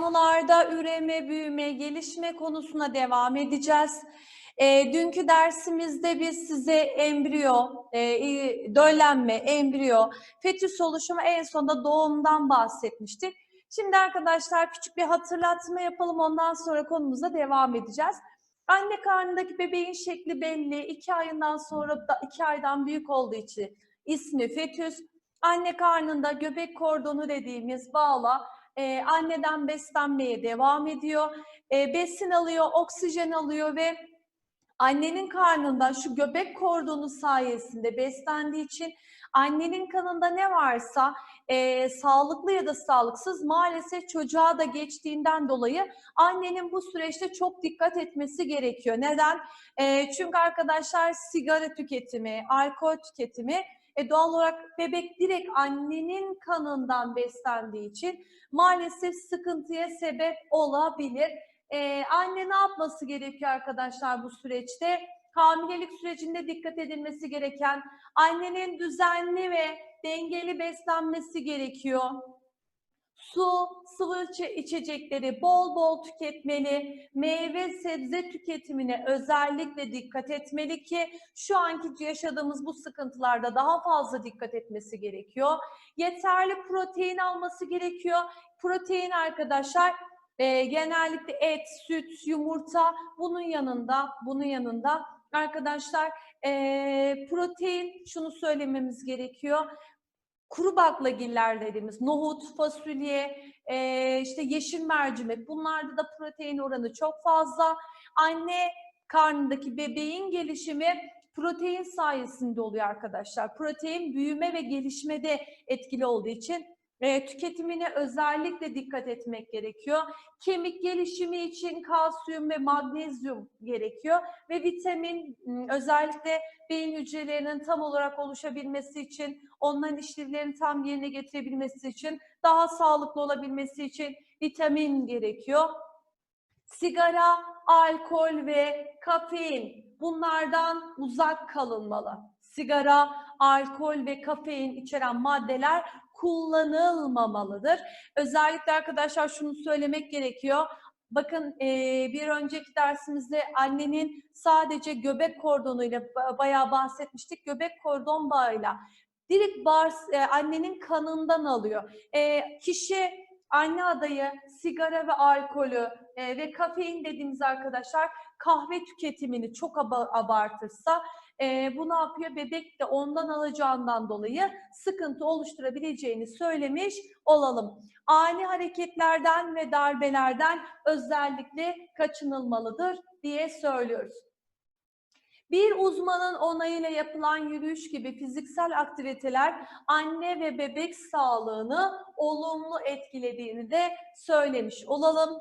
Canlılarda üreme, büyüme, gelişme konusuna devam edeceğiz. E, dünkü dersimizde biz size embriyo, e, döllenme, embriyo, fetüs oluşumu en sonunda doğumdan bahsetmiştik. Şimdi arkadaşlar küçük bir hatırlatma yapalım. Ondan sonra konumuza devam edeceğiz. Anne karnındaki bebeğin şekli belli. İki ayından sonra da iki aydan büyük olduğu için ismi fetüs. Anne karnında göbek kordonu dediğimiz bağla e, anneden beslenmeye devam ediyor. E, besin alıyor, oksijen alıyor ve annenin karnında şu göbek kordonu sayesinde beslendiği için annenin kanında ne varsa e, sağlıklı ya da sağlıksız maalesef çocuğa da geçtiğinden dolayı annenin bu süreçte çok dikkat etmesi gerekiyor. Neden? E, çünkü arkadaşlar sigara tüketimi, alkol tüketimi e, doğal olarak bebek direkt annenin kanından beslendiği için maalesef sıkıntıya sebep olabilir. Ee, anne ne yapması gerekiyor arkadaşlar bu süreçte? Hamilelik sürecinde dikkat edilmesi gereken annenin düzenli ve dengeli beslenmesi gerekiyor. Su, sıvı içecekleri bol bol tüketmeli, meyve sebze tüketimine özellikle dikkat etmeli ki şu anki yaşadığımız bu sıkıntılarda daha fazla dikkat etmesi gerekiyor. Yeterli protein alması gerekiyor. Protein arkadaşlar e, genellikle et, süt, yumurta bunun yanında bunun yanında arkadaşlar e, protein şunu söylememiz gerekiyor. Kuru baklagiller dediğimiz nohut, fasulye, e, işte yeşil mercimek bunlarda da protein oranı çok fazla. Anne karnındaki bebeğin gelişimi protein sayesinde oluyor arkadaşlar. Protein büyüme ve gelişmede etkili olduğu için e, tüketimine özellikle dikkat etmek gerekiyor. Kemik gelişimi için kalsiyum ve magnezyum gerekiyor ve vitamin özellikle beyin hücrelerinin tam olarak oluşabilmesi için, onların işlevlerini tam yerine getirebilmesi için, daha sağlıklı olabilmesi için vitamin gerekiyor. Sigara, alkol ve kafein bunlardan uzak kalınmalı. Sigara, alkol ve kafein içeren maddeler kullanılmamalıdır. Özellikle arkadaşlar şunu söylemek gerekiyor. Bakın bir önceki dersimizde annenin sadece göbek kordonuyla bayağı bahsetmiştik. Göbek kordon bağıyla direkt bağır, e, annenin kanından alıyor. Kişi anne adayı sigara ve alkolü e, ve kafein dediğimiz arkadaşlar kahve tüketimini çok abartırsa e, bu ne yapıyor? Bebek de ondan alacağından dolayı sıkıntı oluşturabileceğini söylemiş olalım. Ani hareketlerden ve darbelerden özellikle kaçınılmalıdır diye söylüyoruz. Bir uzmanın onayıyla yapılan yürüyüş gibi fiziksel aktiviteler anne ve bebek sağlığını olumlu etkilediğini de söylemiş olalım.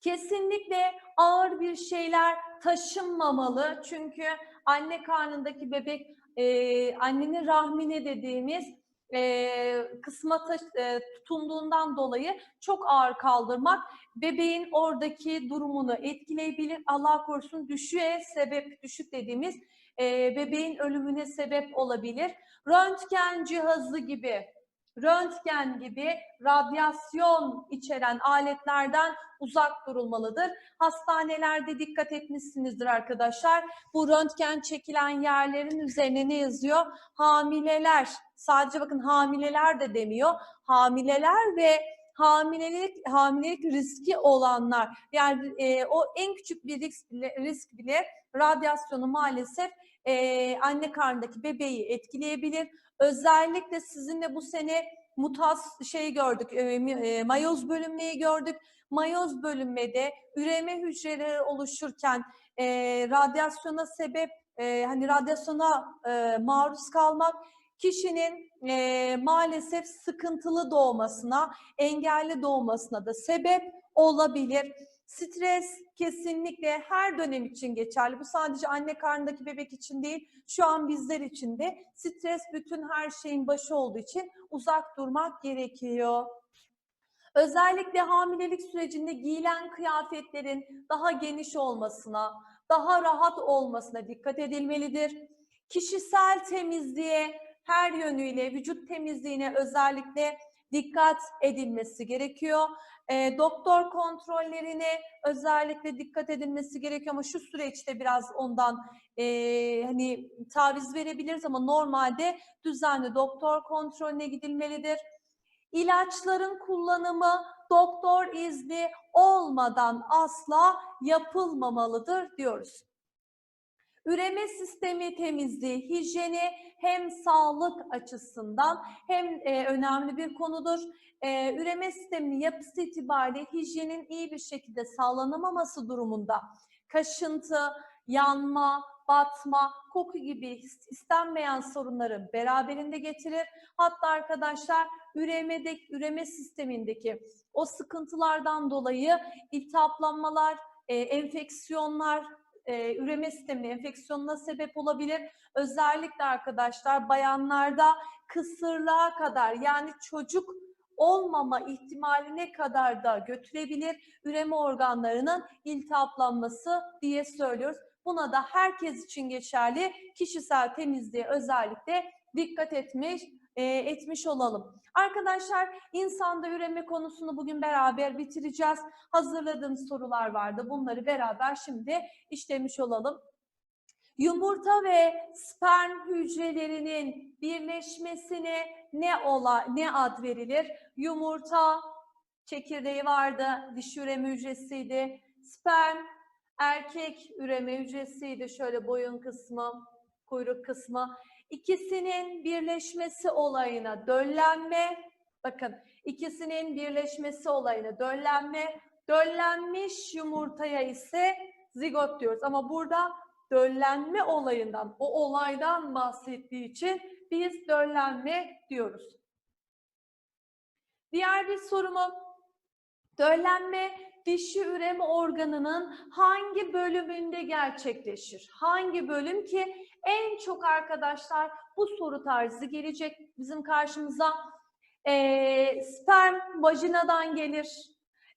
Kesinlikle ağır bir şeyler taşınmamalı çünkü anne karnındaki bebek e, annenin rahmine dediğimiz e, kısma taş, e, tutunduğundan dolayı çok ağır kaldırmak bebeğin oradaki durumunu etkileyebilir. Allah korusun düşüğe sebep, düşük dediğimiz e, bebeğin ölümüne sebep olabilir. Röntgen cihazı gibi röntgen gibi radyasyon içeren aletlerden uzak durulmalıdır. Hastanelerde dikkat etmişsinizdir arkadaşlar. Bu röntgen çekilen yerlerin üzerine ne yazıyor? Hamileler. Sadece bakın hamileler de demiyor. Hamileler ve hamilelik hamilelik riski olanlar yani e, o en küçük bir risk bile, risk bile radyasyonu maalesef e, anne karnındaki bebeği etkileyebilir. Özellikle sizinle bu sene mutas şey gördük, e, e, mayoz bölünmeyi gördük. Mayoz bölünmede üreme hücreleri oluşurken e, radyasyona sebep, e, hani radyasyona e, maruz kalmak kişinin e, maalesef sıkıntılı doğmasına, engelli doğmasına da sebep olabilir. Stres kesinlikle her dönem için geçerli. Bu sadece anne karnındaki bebek için değil, şu an bizler için de stres bütün her şeyin başı olduğu için uzak durmak gerekiyor. Özellikle hamilelik sürecinde giyilen kıyafetlerin daha geniş olmasına, daha rahat olmasına dikkat edilmelidir. Kişisel temizliğe her yönüyle, vücut temizliğine özellikle dikkat edilmesi gerekiyor. E, doktor kontrollerine özellikle dikkat edilmesi gerekiyor ama şu süreçte biraz ondan e, hani taviz verebiliriz ama normalde düzenli doktor kontrolüne gidilmelidir. İlaçların kullanımı doktor izni olmadan asla yapılmamalıdır diyoruz. Üreme sistemi temizliği, hijyeni hem sağlık açısından hem e, önemli bir konudur. E, üreme sisteminin yapısı itibariyle hijyenin iyi bir şekilde sağlanamaması durumunda kaşıntı, yanma, batma, koku gibi istenmeyen sorunları beraberinde getirir. Hatta arkadaşlar üremede, üreme sistemindeki o sıkıntılardan dolayı iltihaplanmalar, e, enfeksiyonlar, e, üreme sisteminin enfeksiyonuna sebep olabilir. Özellikle arkadaşlar bayanlarda kısırlığa kadar yani çocuk olmama ihtimaline kadar da götürebilir üreme organlarının iltihaplanması diye söylüyoruz. Buna da herkes için geçerli kişisel temizliğe özellikle dikkat etmiş e, etmiş olalım. Arkadaşlar insanda üreme konusunu bugün beraber bitireceğiz. Hazırladığım sorular vardı. Bunları beraber şimdi işlemiş olalım. Yumurta ve sperm hücrelerinin birleşmesine ne ola ne ad verilir? Yumurta çekirdeği vardı, dişi üreme hücresiydi. Sperm erkek üreme hücresiydi. Şöyle boyun kısmı, kuyruk kısmı. İkisinin birleşmesi olayına döllenme, bakın ikisinin birleşmesi olayına döllenme, döllenmiş yumurtaya ise zigot diyoruz. Ama burada döllenme olayından, o olaydan bahsettiği için biz döllenme diyoruz. Diğer bir sorumu, döllenme dişi üreme organının hangi bölümünde gerçekleşir? Hangi bölüm ki en çok arkadaşlar bu soru tarzı gelecek bizim karşımıza. E, sperm vajinadan gelir.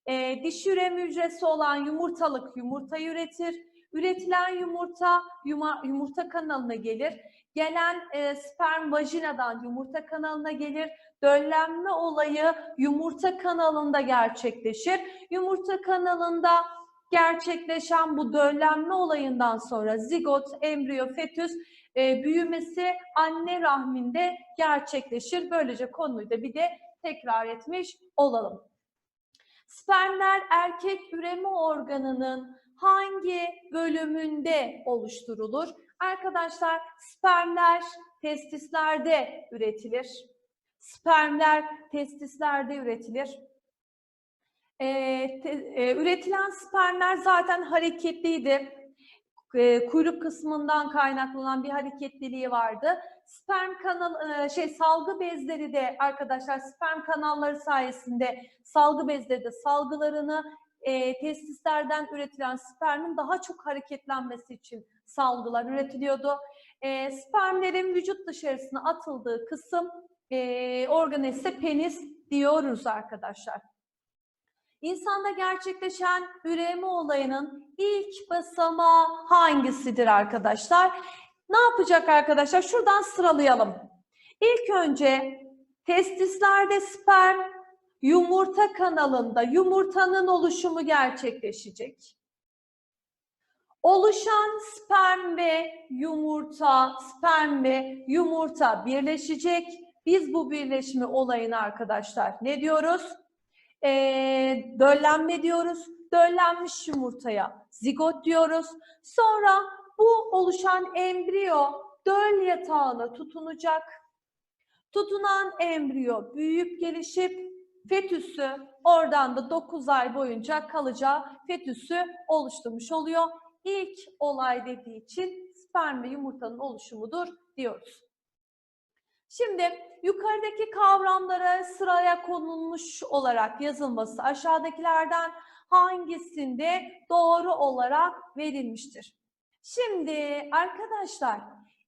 E, dişi üreme hücresi olan yumurtalık yumurtayı üretir. Üretilen yumurta yuma, yumurta kanalına gelir. Gelen e, sperm vajinadan yumurta kanalına gelir döllenme olayı yumurta kanalında gerçekleşir. Yumurta kanalında gerçekleşen bu döllenme olayından sonra zigot, embriyo, fetüs e, büyümesi anne rahminde gerçekleşir. Böylece konuyu da bir de tekrar etmiş olalım. Spermler erkek üreme organının hangi bölümünde oluşturulur? Arkadaşlar spermler testislerde üretilir. Spermler testislerde üretilir. E, te, e, üretilen spermler zaten hareketliydi. E, kuyruk kısmından kaynaklanan bir hareketliliği vardı. Sperm kanal e, şey salgı bezleri de arkadaşlar sperm kanalları sayesinde salgı bezleri de salgılarını e, testislerden üretilen spermin daha çok hareketlenmesi için salgılar üretiliyordu. E, spermlerin vücut dışarısına atıldığı kısım e, organı ise penis diyoruz arkadaşlar. İnsanda gerçekleşen üreme olayının ilk basamağı hangisidir arkadaşlar? Ne yapacak arkadaşlar? Şuradan sıralayalım. İlk önce testislerde sperm yumurta kanalında yumurtanın oluşumu gerçekleşecek. Oluşan sperm ve yumurta, sperm ve yumurta birleşecek. Biz bu birleşme olayını arkadaşlar ne diyoruz? Ee, döllenme diyoruz. Döllenmiş yumurtaya zigot diyoruz. Sonra bu oluşan embriyo döl yatağına tutunacak. Tutunan embriyo büyüyüp gelişip fetüsü oradan da 9 ay boyunca kalacağı fetüsü oluşturmuş oluyor. İlk olay dediği için sperm ve yumurtanın oluşumudur diyoruz. Şimdi yukarıdaki kavramlara sıraya konulmuş olarak yazılması aşağıdakilerden hangisinde doğru olarak verilmiştir? Şimdi arkadaşlar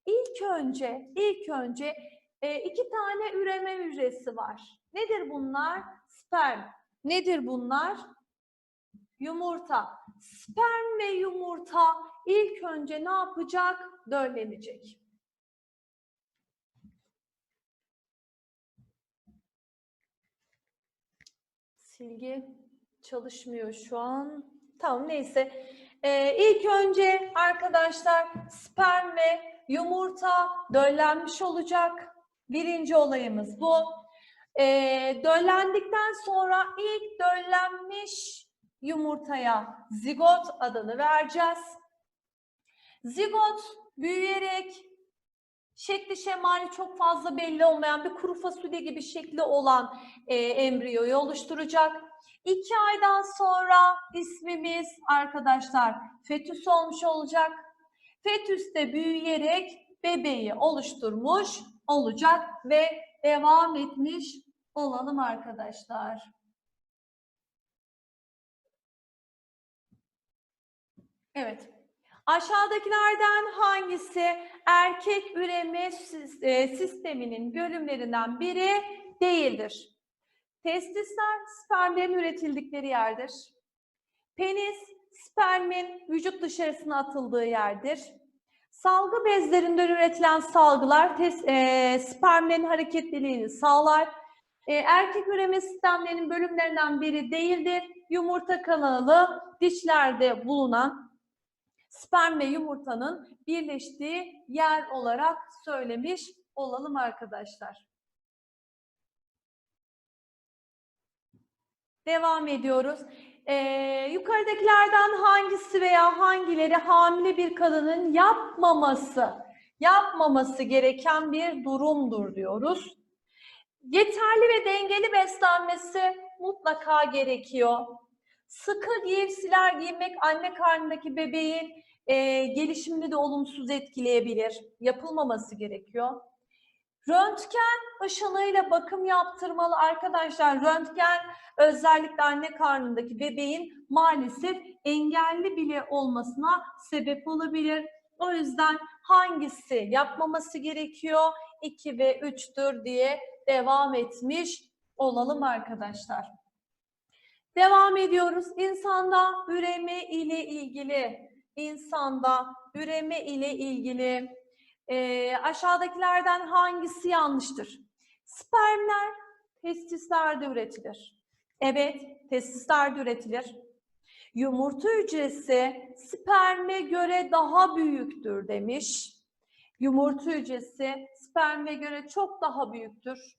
ilk önce ilk önce e, iki tane üreme hücresi var. Nedir bunlar? Sperm. Nedir bunlar? Yumurta. Sperm ve yumurta ilk önce ne yapacak? Döllenecek. Silgi çalışmıyor şu an. Tamam neyse. Ee, ilk önce arkadaşlar sperm ve yumurta döllenmiş olacak. Birinci olayımız bu. Ee, döllendikten sonra ilk döllenmiş yumurtaya zigot adını vereceğiz. Zigot büyüyerek şekli şemali çok fazla belli olmayan bir kuru fasulye gibi şekli olan e, embriyoyu oluşturacak. İki aydan sonra ismimiz arkadaşlar fetüs olmuş olacak. Fetüs de büyüyerek bebeği oluşturmuş olacak ve devam etmiş olalım arkadaşlar. Evet. Aşağıdakilerden hangisi erkek üreme e, sisteminin bölümlerinden biri değildir? Testisler spermlerin üretildikleri yerdir. Penis spermin vücut dışarısına atıldığı yerdir. Salgı bezlerinden üretilen salgılar tes, e, spermlerin hareketliliğini sağlar. E, erkek üreme sistemlerinin bölümlerinden biri değildir. Yumurta kanalı dişlerde bulunan sperm ve yumurtanın birleştiği yer olarak söylemiş olalım arkadaşlar. Devam ediyoruz. Ee, yukarıdakilerden hangisi veya hangileri hamile bir kadının yapmaması, yapmaması gereken bir durumdur diyoruz. Yeterli ve dengeli beslenmesi mutlaka gerekiyor. Sıkı giysiler giymek anne karnındaki bebeğin e, gelişimini de olumsuz etkileyebilir. Yapılmaması gerekiyor. Röntgen ışınıyla bakım yaptırmalı arkadaşlar. Röntgen özellikle anne karnındaki bebeğin maalesef engelli bile olmasına sebep olabilir. O yüzden hangisi yapmaması gerekiyor? 2 ve 3'tür diye devam etmiş olalım arkadaşlar. Devam ediyoruz. İnsanda üreme ile ilgili, insanda üreme ile ilgili e, aşağıdakilerden hangisi yanlıştır? Spermler testislerde üretilir. Evet, testislerde üretilir. Yumurta hücresi sperme göre daha büyüktür demiş. Yumurta hücresi sperme göre çok daha büyüktür.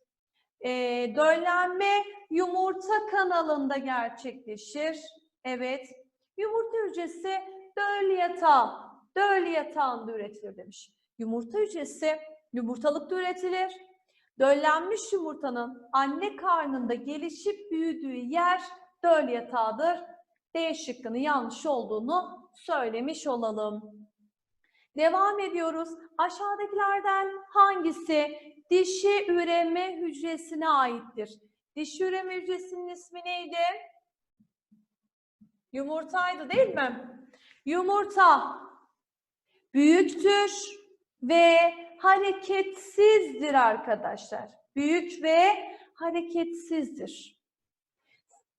E, döllenme yumurta kanalında gerçekleşir. Evet. Yumurta hücresi döl yatağı, döl yatağında üretilir demiş. Yumurta hücresi yumurtalıkta üretilir. Döllenmiş yumurtanın anne karnında gelişip büyüdüğü yer döl yatağıdır. D şıkkının yanlış olduğunu söylemiş olalım. Devam ediyoruz. Aşağıdakilerden hangisi dişi üreme hücresine aittir? Dişi üreme hücresinin ismi neydi? Yumurtaydı değil mi? Yumurta büyüktür ve hareketsizdir arkadaşlar. Büyük ve hareketsizdir.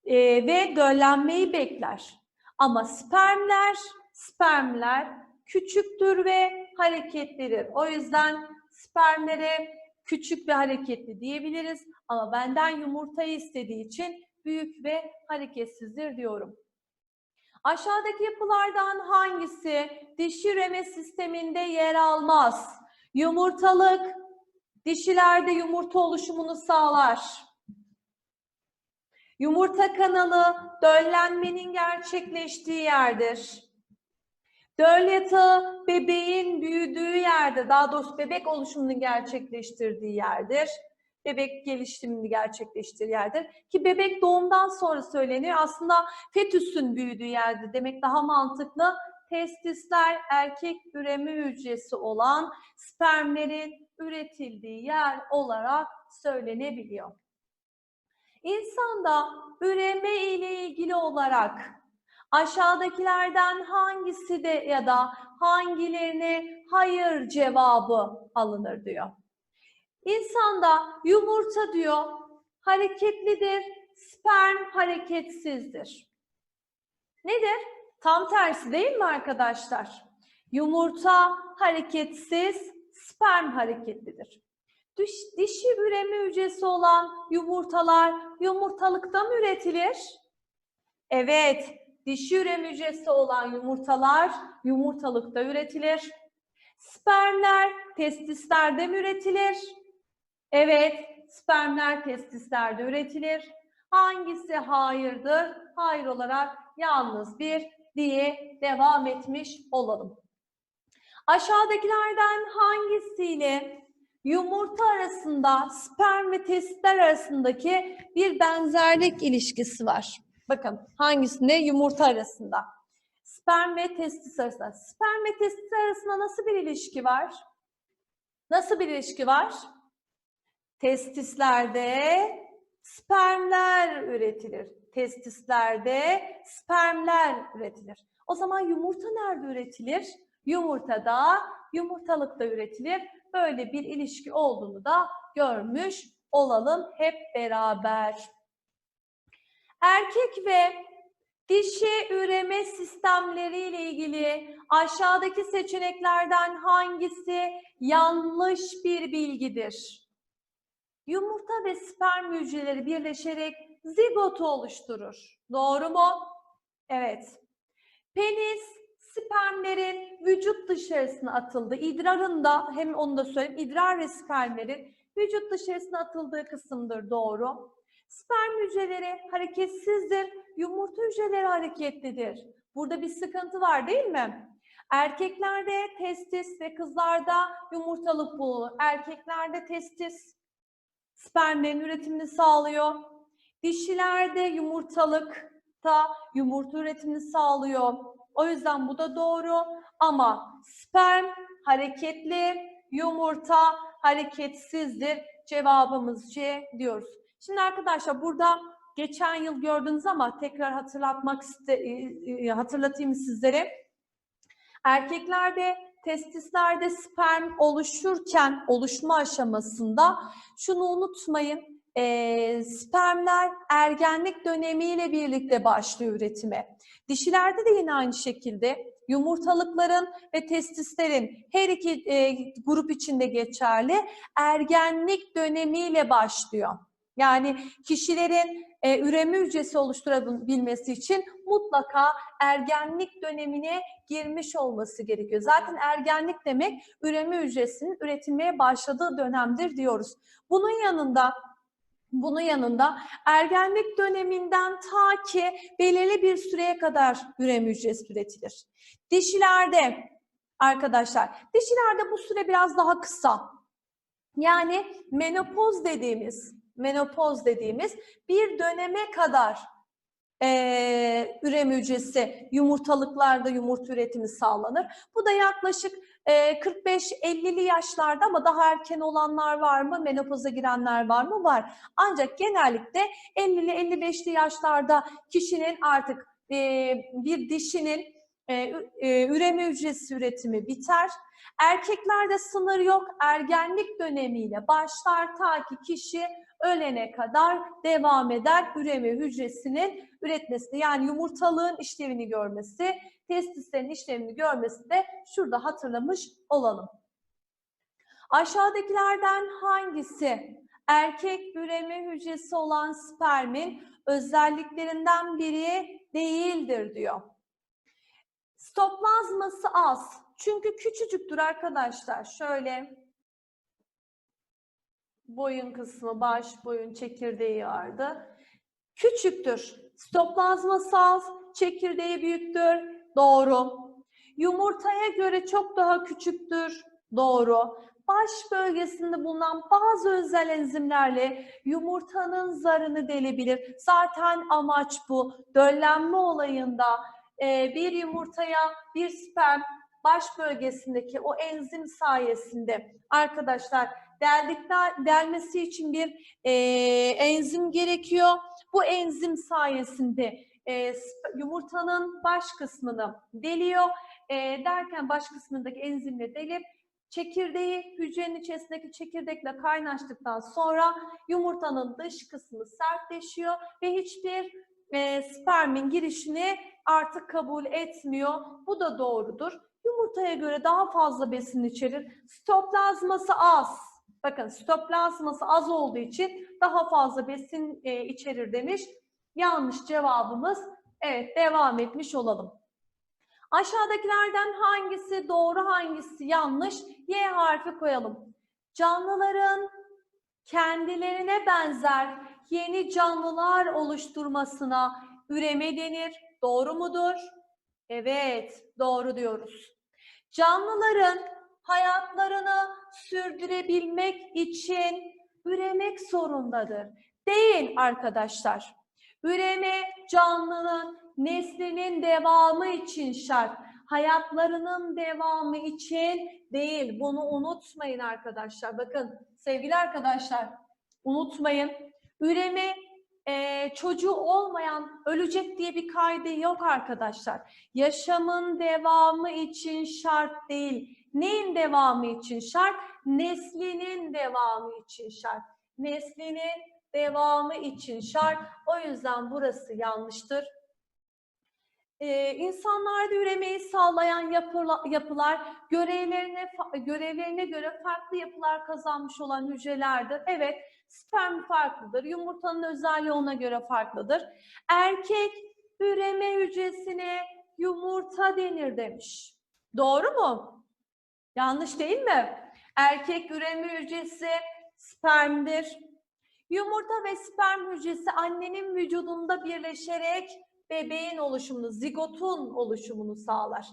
Ee, ve döllenmeyi bekler. Ama spermler, spermler küçüktür ve hareketlidir. O yüzden spermlere küçük ve hareketli diyebiliriz. Ama benden yumurtayı istediği için büyük ve hareketsizdir diyorum. Aşağıdaki yapılardan hangisi dişi üreme sisteminde yer almaz? Yumurtalık dişilerde yumurta oluşumunu sağlar. Yumurta kanalı döllenmenin gerçekleştiği yerdir. Döl yatağı bebeğin büyüdüğü yerde, daha doğrusu bebek oluşumunu gerçekleştirdiği yerdir. Bebek gelişimini gerçekleştirdiği yerdir. Ki bebek doğumdan sonra söyleniyor. Aslında fetüsün büyüdüğü yerde demek daha mantıklı. Testisler erkek üreme hücresi olan spermlerin üretildiği yer olarak söylenebiliyor. İnsanda üreme ile ilgili olarak aşağıdakilerden hangisi de ya da hangilerine hayır cevabı alınır diyor. İnsanda yumurta diyor hareketlidir, sperm hareketsizdir. Nedir? Tam tersi değil mi arkadaşlar? Yumurta hareketsiz, sperm hareketlidir. Dişi üreme hücresi olan yumurtalar yumurtalıkta mı üretilir? Evet, dişi üreme hücresi olan yumurtalar yumurtalıkta üretilir. Spermler testislerde mi üretilir? Evet, spermler testislerde üretilir. Hangisi hayırdır? Hayır olarak yalnız bir diye devam etmiş olalım. Aşağıdakilerden hangisiyle yumurta arasında sperm ve testisler arasındaki bir benzerlik ilişkisi var? Bakın hangisinde yumurta arasında? Sperm ve testis arasında. Sperm ve testis arasında nasıl bir ilişki var? Nasıl bir ilişki var? Testislerde spermler üretilir. Testislerde spermler üretilir. O zaman yumurta nerede üretilir? Yumurtada, yumurtalıkta üretilir. Böyle bir ilişki olduğunu da görmüş olalım hep beraber. Erkek ve dişi üreme sistemleri ile ilgili aşağıdaki seçeneklerden hangisi yanlış bir bilgidir? Yumurta ve sperm hücreleri birleşerek zigotu oluşturur. Doğru mu? Evet. Penis spermlerin vücut dışarısına atıldı. İdrarında hem onu da söyleyeyim. idrar ve spermlerin vücut dışarısına atıldığı kısımdır. Doğru. Sperm hücreleri hareketsizdir. Yumurta hücreleri hareketlidir. Burada bir sıkıntı var değil mi? Erkeklerde testis ve kızlarda yumurtalık bulunur. Erkeklerde testis spermlerin üretimini sağlıyor. Dişilerde yumurtalıkta yumurta üretimini sağlıyor. O yüzden bu da doğru ama sperm hareketli, yumurta hareketsizdir. Cevabımız C diyoruz. Şimdi arkadaşlar burada geçen yıl gördünüz ama tekrar hatırlatmak iste, e, e, hatırlatayım sizlere. Erkeklerde testislerde sperm oluşurken oluşma aşamasında şunu unutmayın. e, spermler ergenlik dönemiyle birlikte başlıyor üretime. Dişilerde de yine aynı şekilde yumurtalıkların ve testislerin her iki e, grup içinde geçerli ergenlik dönemiyle başlıyor. Yani kişilerin e, üreme hücresi oluşturabilmesi için mutlaka ergenlik dönemine girmiş olması gerekiyor. Zaten ergenlik demek üreme hücresinin üretilmeye başladığı dönemdir diyoruz. Bunun yanında bunun yanında ergenlik döneminden ta ki belirli bir süreye kadar üreme hücresi üretilir. Dişilerde arkadaşlar, dişilerde bu süre biraz daha kısa. Yani menopoz dediğimiz, menopoz dediğimiz bir döneme kadar eee üreme hücresi yumurtalıklarda yumurta üretimi sağlanır. Bu da yaklaşık eee, 45-50'li yaşlarda ama daha erken olanlar var mı? Menopoza girenler var mı? Var. Ancak genellikle 50'li 55'li yaşlarda kişinin artık eee, bir dişinin eee, üreme hücresi üretimi biter. Erkeklerde sınır yok. Ergenlik dönemiyle başlar ta ki kişi ölene kadar devam eder üreme hücresinin üretmesi. Yani yumurtalığın işlevini görmesi, testislerin işlevini görmesi de şurada hatırlamış olalım. Aşağıdakilerden hangisi erkek üreme hücresi olan spermin özelliklerinden biri değildir diyor. Stoplazması az. Çünkü küçücüktür arkadaşlar. Şöyle boyun kısmı, baş, boyun çekirdeği vardı. Küçüktür. Stoplazması az, çekirdeği büyüktür. Doğru. Yumurtaya göre çok daha küçüktür. Doğru. Baş bölgesinde bulunan bazı özel enzimlerle yumurtanın zarını delebilir. Zaten amaç bu. Döllenme olayında e, bir yumurtaya bir sperm baş bölgesindeki o enzim sayesinde arkadaşlar deldikler, delmesi için bir e, enzim gerekiyor. Bu enzim sayesinde e, yumurtanın baş kısmını deliyor. E, derken baş kısmındaki enzimle delip çekirdeği hücrenin içerisindeki çekirdekle kaynaştıktan sonra yumurtanın dış kısmı sertleşiyor ve hiçbir e, spermin girişini artık kabul etmiyor. Bu da doğrudur. Yumurtaya göre daha fazla besin içerir. Stoplazması az. Bakın sitoplazması az olduğu için daha fazla besin e, içerir demiş. Yanlış cevabımız evet devam etmiş olalım. Aşağıdakilerden hangisi doğru hangisi yanlış? Y harfi koyalım. Canlıların kendilerine benzer yeni canlılar oluşturmasına üreme denir. Doğru mudur? Evet, doğru diyoruz. Canlıların hayatlarını sürdürebilmek için üremek zorundadır. Değil arkadaşlar. Üreme canlının neslinin devamı için şart. Hayatlarının devamı için değil. Bunu unutmayın arkadaşlar. Bakın sevgili arkadaşlar unutmayın. Üreme e, çocuğu olmayan ölecek diye bir kaydı yok arkadaşlar. Yaşamın devamı için şart değil. Neyin devamı için şart? Neslinin devamı için şart. Neslinin devamı için şart. O yüzden burası yanlıştır. Ee, insanlarda üremeyi sağlayan yapıla- yapılar görevlerine görevlerine göre farklı yapılar kazanmış olan hücrelerdir. Evet, sperm farklıdır. Yumurtanın özelliği ona göre farklıdır. Erkek üreme hücresine yumurta denir demiş. Doğru mu? Yanlış değil mi? Erkek üreme hücresi spermdir. Yumurta ve sperm hücresi annenin vücudunda birleşerek bebeğin oluşumunu, zigotun oluşumunu sağlar.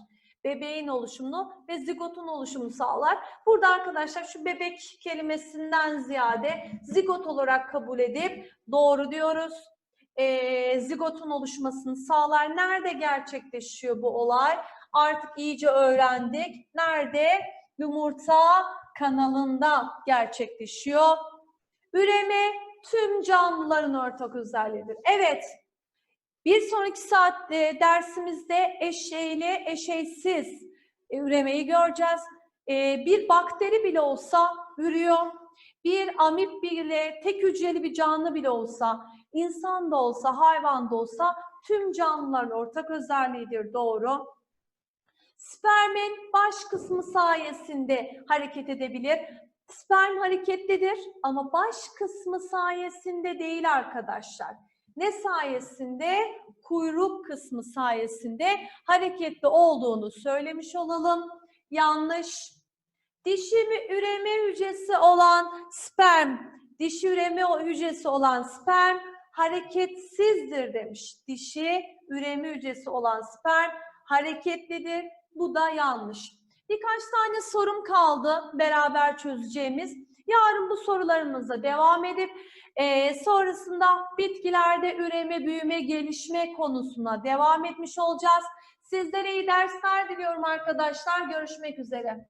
Bebeğin oluşumunu ve zigotun oluşumunu sağlar. Burada arkadaşlar şu bebek kelimesinden ziyade zigot olarak kabul edip doğru diyoruz. Ee, zigotun oluşmasını sağlar. Nerede gerçekleşiyor bu olay? Artık iyice öğrendik. Nerede? Yumurta kanalında gerçekleşiyor. Üreme tüm canlıların ortak özelliğidir. Evet, bir sonraki saat e, dersimizde eşeğli, eşeğsiz e, üremeyi göreceğiz. E, bir bakteri bile olsa ürüyor. Bir amip bile, tek hücreli bir canlı bile olsa, insan da olsa, hayvan da olsa tüm canlıların ortak özelliğidir. Doğru. Spermin baş kısmı sayesinde hareket edebilir. Sperm hareketlidir ama baş kısmı sayesinde değil arkadaşlar. Ne sayesinde? Kuyruk kısmı sayesinde hareketli olduğunu söylemiş olalım. Yanlış. Dişi üreme hücresi olan sperm, dişi üreme hücresi olan sperm hareketsizdir demiş. Dişi üreme hücresi olan sperm hareketlidir. Bu da yanlış. Birkaç tane sorum kaldı beraber çözeceğimiz. Yarın bu sorularımıza devam edip eee, sonrasında bitkilerde üreme, büyüme, gelişme konusuna devam etmiş olacağız. Sizlere iyi dersler diliyorum arkadaşlar. Görüşmek üzere.